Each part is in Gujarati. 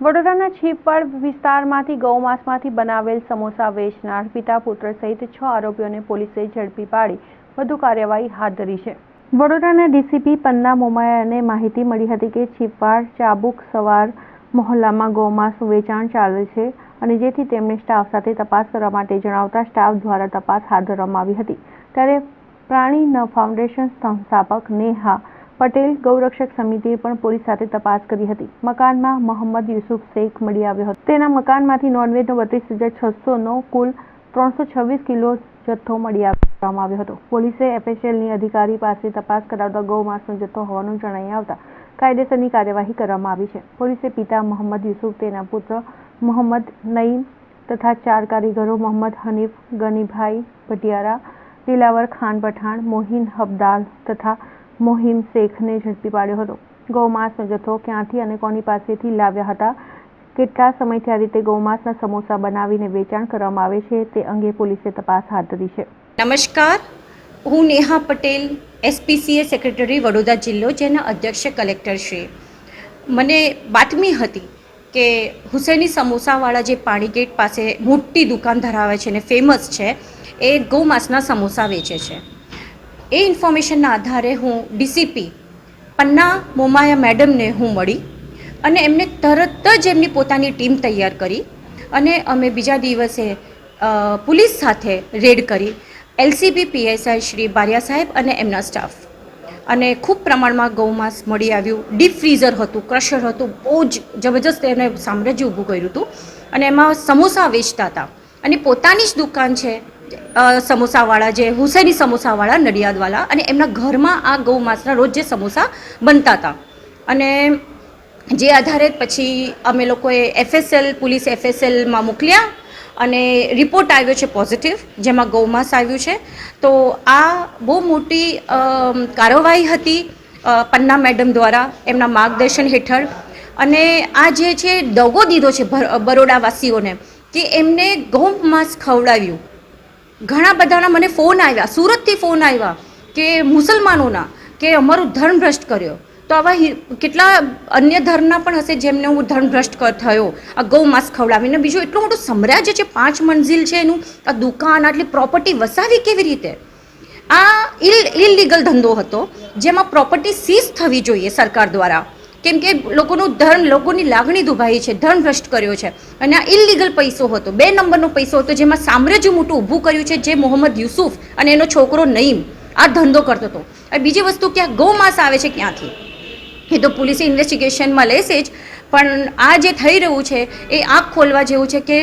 વડોદરાના છીપવાડ વિસ્તારમાંથી ગૌમાંસમાંથી બનાવેલ સમોસા વેચનાર પિતા પુત્ર સહિત છ આરોપીઓને પોલીસે ઝડપી પાડી વધુ કાર્યવાહી હાથ ધરી છે. વડોદરાના ડીસીપી પન્ના મોમાયાને માહિતી મળી હતી કે છીપવાડ ચાબુક સવાર મહોલ્લામાં ગૌમાસ વેચાણ ચાલે છે અને જેથી તેમણે સ્ટાફ સાથે તપાસ કરવા માટે જણાવતા સ્ટાફ દ્વારા તપાસ હાથ ધરવામાં આવી હતી. ત્યારે પ્રાણી ન ફાઉન્ડેશન સંસ્થાપક નેહા પટેલ ગૌરક્ષક સમિતિએ પણ પોલીસ સાથે તપાસ કરી હતી. મકાનમાં મોહમ્મદ યુસુફ શેખ મળી આવ્યો હતો. તેના મકાનમાંથી નોનવેજનો બત્રીસ હજાર છસોનો કુલ ત્રણસો છવ્વીસ કિલો જથ્થો મળી આપવામાં આવ્યો હતો. પોલીસે એફએસએલની અધિકારી પાસે તપાસ કરાવતા ગૌમાંસનો જથ્થો હોવાનું જણાઈ આવતા કાયદેસરની કાર્યવાહી કરવામાં આવી છે. પોલીસે પિતા મોહમ્મદ યુસુફ, તેના પુત્ર મોહમ્મદ નઈમ તથા ચાર કારીગરો મોહમ્મદ હનીફ, ગનીભાઈ ભટિયારા દિલાવર ખાન પઠાણ, મોહિન હબદાલ તથા મોહિમ શેખને ઝડપી પાડ્યો હતો. ગૌમાંસનો જથ્થો ક્યાંથી અને કોની પાસેથી લાવ્યા હતા? કેટલા સમયથી આ રીતે ગૌમાંસના સમોસા બનાવીને વેચાણ કરવામાં આવે છે તે અંગે પોલીસે તપાસ હાથ ધરી છે. નમસ્કાર. હું નેહા પટેલ એસપીસીએ સેક્રેટરી વડોદરા જિલ્લો, જેના અધ્યક્ષ કલેક્ટર શ્રી મને બાતમી હતી કે હુસૈની સમોસાવાળા જે પાણીગેટ પાસે મોટી દુકાન ધરાવે છે ને ફેમસ છે, એ ગૌમાંસના સમોસા વેચે છે. એ ઇન્ફોર્મેશનના આધારે હું ડીસીપી પન્ના મોમાયા મેડમને હું મળી અને એમને તરત જ એમની પોતાની ટીમ તૈયાર કરી અને અમે બીજા દિવસે પોલીસ સાથે રેડ કરી. એલસીબી, પીએસઆઈ શ્રી બારિયા સાહેબ અને એમના સ્ટાફ. અને ખૂબ પ્રમાણમાં ગૌમાંસ મળી આવ્યું. ડીપ ફ્રીઝર હતું, ક્રશર હતું, બહુ જ જબરજસ્ત એને સામ્રાજ્ય ઊભું કર્યું હતું. અને એમાં સમોસા વેચતા હતા. અને પોતાની જ દુકાન છે સમોસાવાળા જે હુસૈની સમોસાવાળા નડિયાદવાળા અને એમના ઘરમાં આ ગૌમાંસના રોજ જે સમોસા બનતા હતા. અને જે આધારે પછી અમે લોકોએ એફએસએલ પોલીસ એફએસએલમાં મોકલ્યા અને રિપોર્ટ આવ્યો છે પોઝિટિવ, જેમાં ગૌમાંસ આવ્યું છે. તો આ બહુ મોટી કાર્યવાહી હતી પન્ના મેડમ દ્વારા એમના માર્ગદર્શન હેઠળ. અને આ જે છે દગો દીધો છે બરોડાવાસીઓને, કે એમને ગૌમાસ ખવડાવ્યું. ઘણા બધાના મને ફોન આવ્યા, સુરતથી ફોન આવ્યા કે મુસલમાનોના, કે અમારું ધર્મ ભ્રષ્ટ કર્યો. તો આવા કેટલા અન્ય ધર્મના પણ હશે જેમને હું ધર્મ ભ્રષ્ટ થયો. આ ગૌ માંસ ખવડાવીને બીજું એટલું મોટું સામ્રાજ્ય છે, પાંચ મંજિલ છે એનું, આ દુકાન, આટલી પ્રોપર્ટી વસાવી કેવી રીતે? આ ઇલ ઇલીગલ ધંધો હતો, જેમાં પ્રોપર્ટી સીઝ થવી જોઈએ સરકાર દ્વારા. કેમ કે લોકોનું ધર્મ લોકોની લાગણી દુભાઈ છે ધર્મ ભ્રષ્ટ કર્યો છે. અને આ ઇલીગલ પૈસો હતો. બે નંબરનો પૈસો હતો જેમાં સામ્રાજ્ય મોટું ઊભું કર્યું છે જે મોહમ્મદ યુસુફ અને એનો છોકરો નઈમ આ ધંધો કરતો હતો. અને બીજી વસ્તુ કે આ ગૌમાંસ આવે છે ક્યાંથી? એ તો પોલીસે ઇન્વેસ્ટિગેશનમાં લેશે જ, પણ આ જે થઈ રહ્યું છે એ આંખ ખોલવા જેવું છે કે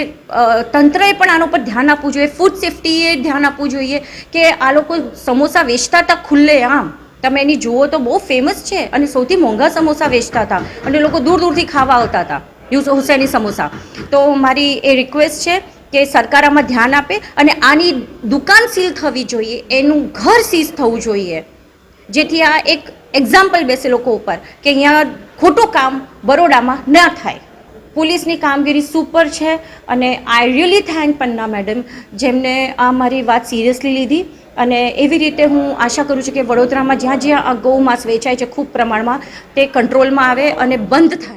તંત્રએ પણ આના પર ધ્યાન આપવું જોઈએ ફૂડ સેફ્ટીએ ધ્યાન આપવું જોઈએ કે આ લોકો સમોસા વેચતા હતા ખુલ્લે આમ. તમે એની જુઓ તો બહુ ફેમસ છે અને સૌથી મોંઘા સમોસા વેચતા હતા. અને લોકો દૂર દૂરથી ખાવા આવતા હતા. યુસ હુસેની સમોસા. તો મારી એ રિક્વેસ્ટ છે કે સરકાર આમાં ધ્યાન આપે અને આની દુકાન સીલ થવી જોઈએ, એનું ઘર સીઝ થવું જોઈએ. જેથી આ એક એક્ઝામ્પલ બેસે લોકો ઉપર કે અહીંયા ખોટું કામ બરોડામાં ન થાય. પોલીસની કામગીરી સુપર છે અને I really thank Panna madam જેમને આ મારી વાત સિરિયસલી લીધી. અને એવી રીતે હું આશા કરું છું કે વડોદરામાં જ્યાં જ્યાં આ ગૌ માંસ વેચાય છે ખૂબ પ્રમાણમાં, તે કંટ્રોલમાં આવે અને બંધ થાય.